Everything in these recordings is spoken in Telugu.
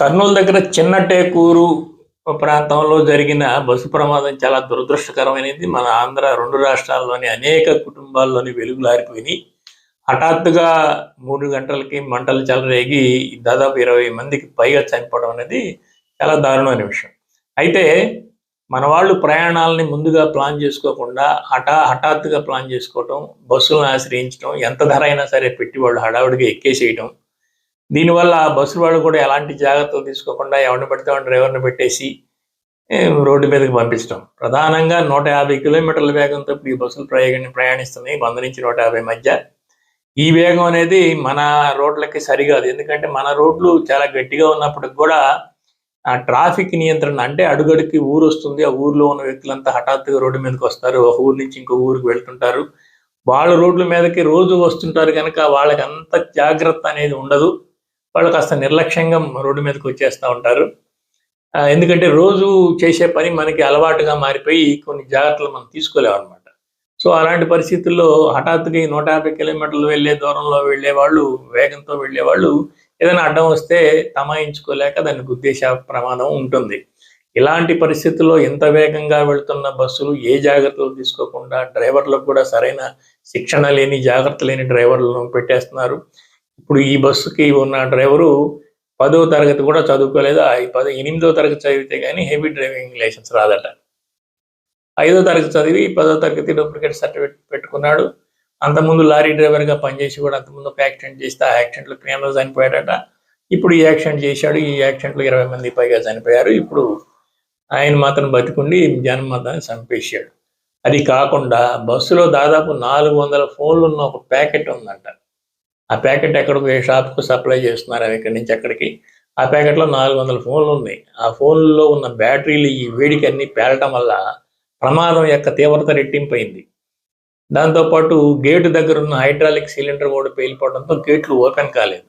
కర్నూలు దగ్గర చిన్నటేకూరు ప్రాంతంలో జరిగిన బస్సు ప్రమాదం చాలా దురదృష్టకరమైనది. మన ఆంధ్ర రెండు రాష్ట్రాల్లోని అనేక కుటుంబాల్లోని వెలుగులు ఆరిపోయినాయి. హఠాత్తుగా మూడు గంటలకి మంటలు చెలరేగి దాదాపు ఇరవై మందికి పైగా చనిపోవడం అనేది చాలా దారుణమైన విషయం. అయితే మన వాళ్ళు ప్రయాణాలని ముందుగా ప్లాన్ చేసుకోకుండా హఠా హఠాత్తుగా ప్లాన్ చేసుకోవటం బస్సులను ఆశ్రయించడం ఎంత ధర అయినా సరే పెట్టి వాళ్ళు హడావుడిగా ఎక్కేసేయడం దీనివల్ల బస్సు వాళ్ళు కూడా ఎలాంటి జాగ్రత్తలు తీసుకోకుండా ఎవరిని పెడితే డ్రైవర్ని పెట్టేసి రోడ్డు మీదకి పంపించడం ప్రధానంగా నూట యాభై కిలోమీటర్ల వేగంతో ఈ బస్సులు ప్రయాణ ప్రయాణిస్తున్నాయి. వంద నుంచి నూట యాభై మధ్య. ఈ వేగం అనేది మన రోడ్లకి సరికాదు. ఎందుకంటే మన రోడ్లు చాలా గట్టిగా ఉన్నప్పటికి కూడా ఆ ట్రాఫిక్ నియంత్రణ అంటే అడుగడుకి ఊరు వస్తుంది. ఆ ఊర్లో ఉన్న వ్యక్తులంతా హఠాత్తుగా రోడ్డు మీదకి వస్తారు. ఒక ఊరు నుంచి ఇంకో ఊరికి వెళ్తుంటారు. వాళ్ళ రోడ్ల మీదకి రోజు వస్తుంటారు కనుక వాళ్ళకి అంత జాగ్రత్త అనేది ఉండదు. వాళ్ళు కాస్త నిర్లక్ష్యంగా రోడ్డు మీదకి వచ్చేస్తూ ఉంటారు. ఎందుకంటే రోజు చేసే పని మనకి అలవాటుగా మారిపోయి కొన్ని జాగ్రత్తలు మనం తీసుకోలేమన్నమాట. సో అలాంటి పరిస్థితుల్లో హఠాత్తుగా ఈ నూట యాభై కిలోమీటర్లు వెళ్ళే దూరంలో వెళ్ళే వాళ్ళు వేగంతో వెళ్ళే వాళ్ళు ఏదైనా అడ్డం వస్తే తమాయించుకోలేక దాన్ని గుద్దేశ ప్రమాదం ఉంటుంది. ఇలాంటి పరిస్థితుల్లో ఎంత వేగంగా వెళ్తున్న బస్సులు ఏ జాగ్రత్తలు తీసుకోకుండా డ్రైవర్లకు కూడా సరైన శిక్షణ లేని జాగ్రత్త లేని డ్రైవర్లను పెట్టేస్తున్నారు. ఇప్పుడు ఈ బస్సుకి ఉన్న డ్రైవరు పదో తరగతి కూడా చదువుకోలేదు? ఆ పదో ఎనిమిదో తరగతి చదివితే కానీ హెవీ డ్రైవింగ్ లైసెన్స్ రాదట. ఐదో తరగతి చదివి పదో తరగతి డూప్లికేట్ సర్టిఫికేట్ పెట్టుకున్నాడు. అంతకుముందు లారీ డ్రైవర్గా పనిచేసి కూడా అంతకుముందు ఒక యాక్సిడెంట్ చేస్తే ఆ యాక్సిడెంట్లో ప్రేమలో చనిపోయాడట. ఇప్పుడు ఈ యాక్సిడెంట్ చేశాడు. ఈ యాక్సిడెంట్లో ఇరవై మంది పైగా చనిపోయారు. ఇప్పుడు ఆయన మాత్రం బతికుండి జనం చంపేశాడు. అది కాకుండా బస్సులో దాదాపు నాలుగు వందల ఫోన్లు ఉన్న ఒక ప్యాకెట్ ఉందంట. ఆ ప్యాకెట్ ఎక్కడికి ఏ షాప్కు సప్లై చేస్తున్నారు అవి ఇక్కడి నుంచి అక్కడికి ఆ ప్యాకెట్లో నాలుగు వందల ఫోన్లు ఉన్నాయి. ఆ ఫోన్లో ఉన్న బ్యాటరీలు ఈ వేడికి అన్ని పేలటం వల్ల ప్రమాదం యొక్క తీవ్రత రెట్టింపైంది. దాంతోపాటు గేటు దగ్గర ఉన్న హైడ్రాలిక్ సిలిండర్ కూడా పేలిపోవడంతో గేట్లు ఓపెన్ కాలేదు.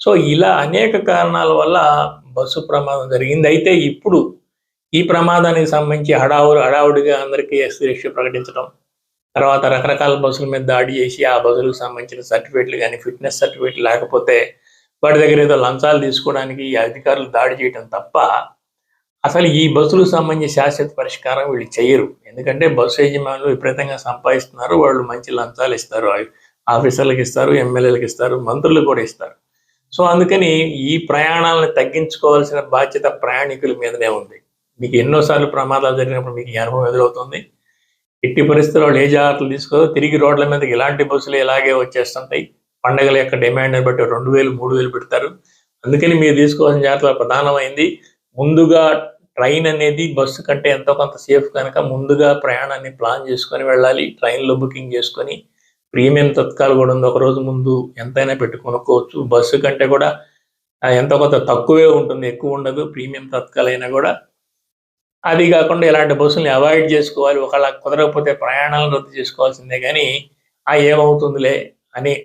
సో ఇలా అనేక కారణాల వల్ల బస్సు ప్రమాదం జరిగింది. అయితే ఇప్పుడు ఈ ప్రమాదానికి సంబంధించి హడావుడు హడావుడిగా అందరికీ ఎస్సీ ప్రకటించడం తర్వాత రకరకాల బస్సుల మీద దాడి చేసి ఆ బస్సులకు సంబంధించిన సర్టిఫికేట్లు కానీ ఫిట్నెస్ సర్టిఫికేట్ లేకపోతే వాటి దగ్గర ఏదో లంచాలు తీసుకోవడానికి ఈ అధికారులు దాడి చేయడం తప్ప అసలు ఈ బస్సులకు సంబంధించి శాశ్వత పరిష్కారం వీళ్ళు చేయరు. ఎందుకంటే బస్సు యజమానులు విపరీతంగా సంపాదిస్తున్నారు. వాళ్ళు మంచి లంచాలు ఇస్తారు. ఆఫీసర్లకు ఇస్తారు ఎమ్మెల్యేలకు ఇస్తారు మంత్రులు కూడా ఇస్తారు. సో అందుకని ఈ ప్రయాణాలను తగ్గించుకోవాల్సిన బాధ్యత ప్రయాణికుల మీదనే ఉంది. మీకు ఎన్నోసార్లు ప్రమాదాలు జరిగినప్పుడు మీకు ఈ అనుభవం ఎదురవుతుంది. ఎట్టి పరిస్థితుల్లో వాళ్ళు ఏ జాగ్రత్తలు తీసుకో తిరిగి రోడ్ల మీదకి ఇలాంటి బస్సులు ఇలాగే వచ్చేస్తుంటాయి? పండగల యొక్క డిమాండ్ని బట్టి రెండు వేలు మూడు వేలు పెడతారు. అందుకని మీరు తీసుకోవాల్సిన జాగ్రత్తలు ప్రధానమైంది. ముందుగా ట్రైన్ అనేది బస్సు కంటే ఎంతో కొంత సేఫ్ కనుక ముందుగా ప్రయాణాన్ని ప్లాన్ చేసుకొని వెళ్ళాలి. ట్రైన్లో బుకింగ్ చేసుకొని ప్రీమియం తత్కాలు కూడా ఉంది. ఒక రోజు ముందు ఎంతైనా పెట్టి కొనుక్కోవచ్చు. బస్సు కంటే కూడా ఎంతో కొంత తక్కువే ఉంటుంది. ఎక్కువ ఉండదు. ప్రీమియం తత్కాలైనా కూడా అది కాకుండా ఇలాంటి బస్సుల్ని అవాయిడ్ చేసుకోవాలి. ఒకవేళ కుదరకపోతే ప్రయాణాలను రద్దు చేసుకోవాల్సిందే. కానీ ఆ ఏమవుతుందిలే అని